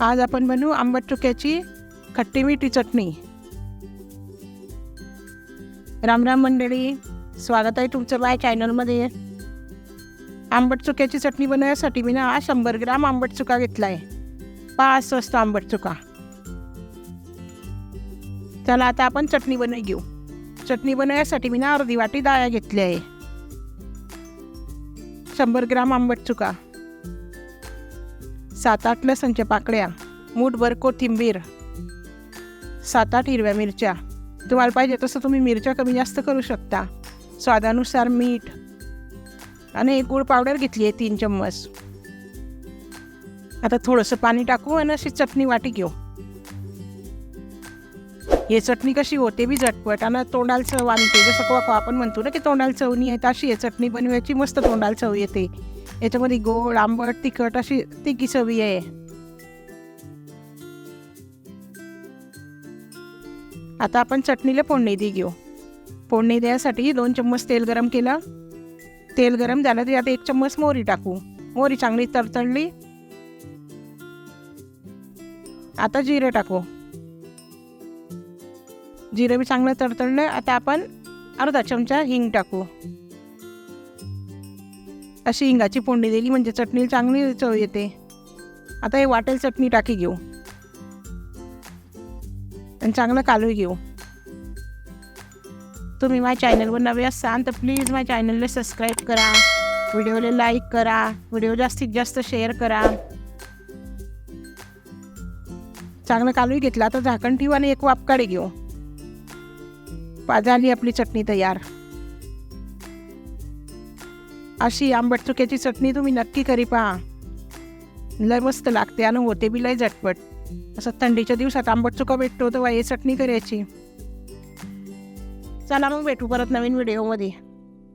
आज आपण बनवू आंबट चुक्याची खट्टी मिठी चटणी. राम राम मंडळी स्वागत आहे तुमचं बाय चॅनलमध्ये आंबट चुक्याची चटणी बनवण्यासाठी मी ना शंभर ग्राम आंबट चुका घेतला आहे पाच स्वस्त आंबट चुका. चला आता आपण चटणी बनवून घेऊ. चटणी बनवण्यासाठी मी ना अर्धी वाटी डाळ्या घेतल्या आहे. शंभर ग्राम आंबट चुका. सात आठ लसणच्या पाकळ्या मूठभर कोथिंबीर. सात आठ हिरव्या मिरच्या. तुम्हाला पाहिजे तसं तुम्ही मिरच्या कमी जास्त करू शकता. स्वादानुसार मीठ आणि एक गुळ पावडर घेतली आहे तीन चम्मच. आता थोडंसं पाणी टाकू आणि अशी चटणी वाटी घेऊ. हे चटणी कशी होते बी झटपट. आणि तोंडाला चव आणते. जसं कोको आपण म्हणतो ना की तोंडाला चव नाही आहे अशी हे चटणी बनवायची मस्त तोंडाला चव येते. याच्यामध्ये गोड आंबट तिखट अशी तिकी चवी आहे. आता आपण चटणीला फोडणी दी घेऊ. फोडणी द्यायसाठी दोन चम्मच तेल गरम केलं. तेल गरम झालं तरी आता एक चम्मच मोहरी टाकू. मोहरी चांगली तरतडली आता जिरं टाकू. जिरे बी चांगलं तडतडलं आता आपण अर्धा चमचा हिंग टाकू. अशी हिंगाची फोडणी दिली म्हणजे चटणी चांगली चव येते. आता हे वाटेल चटणी टाकी घेऊ. आणि चांगलं कालू घेऊ. तुम्ही माझ्या चॅनलवर नवे असाल तर प्लीज माझ्या चॅनलला सबस्क्राईब करा. व्हिडिओला लाईक करा. व्हिडिओ जास्तीत जास्त शेअर करा. चांगलं कालू घेतला तर झाकण ठेवू आणि एक वापकाडे घेऊ. झाली आपली चटणी तयार. अशी आंबट चुक्याची चटणी तुम्ही नक्की करी पहा. लय मस्त लागते आणि होते बी लय झटपट. असं थंडीच्या दिवसात आंबट चुका भेटतो तेव्हा हे चटणी करायची. चला मग भेटू परत नवीन व्हिडिओमध्ये.